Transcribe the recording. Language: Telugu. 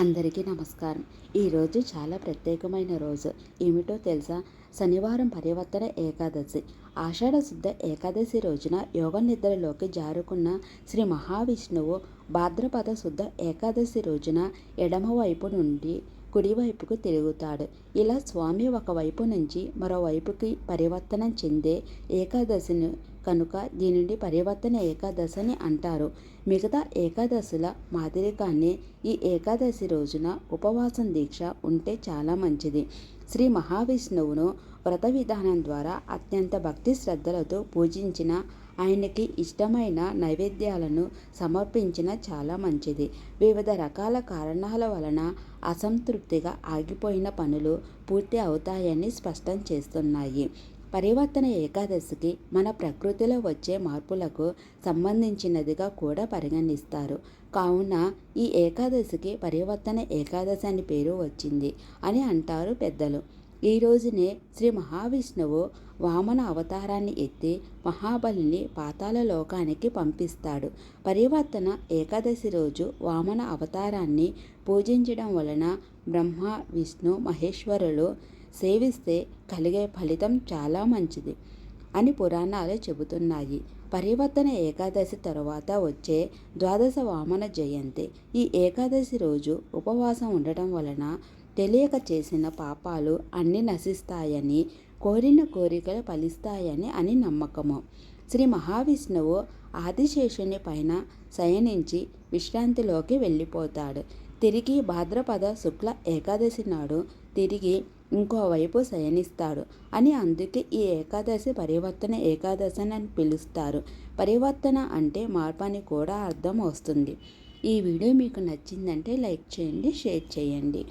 అందరికీ నమస్కారం. ఈరోజు చాలా ప్రత్యేకమైన రోజు. ఏమిటో తెలుసా? శనివారం పరివర్తన ఏకాదశి. ఆషాఢ శుద్ధ ఏకాదశి రోజున యోగ నిద్రలోకి జారుకున్న శ్రీ మహావిష్ణువు భాద్రపద శుద్ధ ఏకాదశి రోజున ఎడమవైపు నుండి కుడివైపుకు తిరుగుతాడు. ఇలా స్వామి ఒకవైపు నుంచి మరోవైపుకి పరివర్తనం చెందే ఏకాదశిని కనుక దీనిని పరివర్తన ఏకాదశి అంటారు. మిగతా ఏకాదశుల మాదిరిగానే ఈ ఏకాదశి రోజున ఉపవాసం దీక్ష ఉంటే చాలా మంచిది. శ్రీ మహావిష్ణువును వ్రత విధానం ద్వారా అత్యంత భక్తి శ్రద్ధలతో పూజించిన ఆయనకి ఇష్టమైన నైవేద్యాలను సమర్పించిన చాలా మంచిది. వివిధ రకాల కారణాల వలన అసంతృప్తిగా ఆగిపోయిన పనులు పూర్తి అవుతాయని స్పష్టం చేస్తున్నాయి. పరివర్తన ఏకాదశికి మన ప్రకృతిలో వచ్చే మార్పులకు సంబంధించినదిగా కూడా పరిగణిస్తారు. కావున ఈ ఏకాదశికి పరివర్తన ఏకాదశి అని పేరు వచ్చింది అని అంటారు పెద్దలు. ఈ రోజునే శ్రీ మహావిష్ణువు వామన అవతారాన్ని ఎత్తి మహాబలిని పాతాల లోకానికి పంపిస్తాడు. పరివర్తన ఏకాదశి రోజు వామన అవతారాన్ని పూజించడం వలన బ్రహ్మ విష్ణు మహేశ్వరులు సేవిస్తే కలిగే ఫలితం చాలా మంచిది అని పురాణాలు చెబుతున్నాయి. పరివర్తన ఏకాదశి తరువాత వచ్చే ద్వాదశ వామన జయంతి. ఈ ఏకాదశి రోజు ఉపవాసం ఉండటం వలన తెలియక చేసిన పాపాలు అన్నీ నశిస్తాయని కోరిన కోరికలు ఫలిస్తాయని అని నమ్మకము. శ్రీ మహావిష్ణువు ఆదిశేషుని పైన శయనించి విశ్రాంతిలోకి వెళ్ళిపోతాడు. తిరిగి భాద్రపద శుక్ల ఏకాదశి నాడు తిరిగి ఇంకోవైపు శయనిస్తాడు అని అందుకే ఈ ఏకాదశి పరివర్తన ఏకాదశి అని పిలుస్తారు. పరివర్తన అంటే మార్పు అని కూడా అర్థం వస్తుంది. ఈ వీడియో మీకు నచ్చిందంటే లైక్ చేయండి షేర్ చేయండి.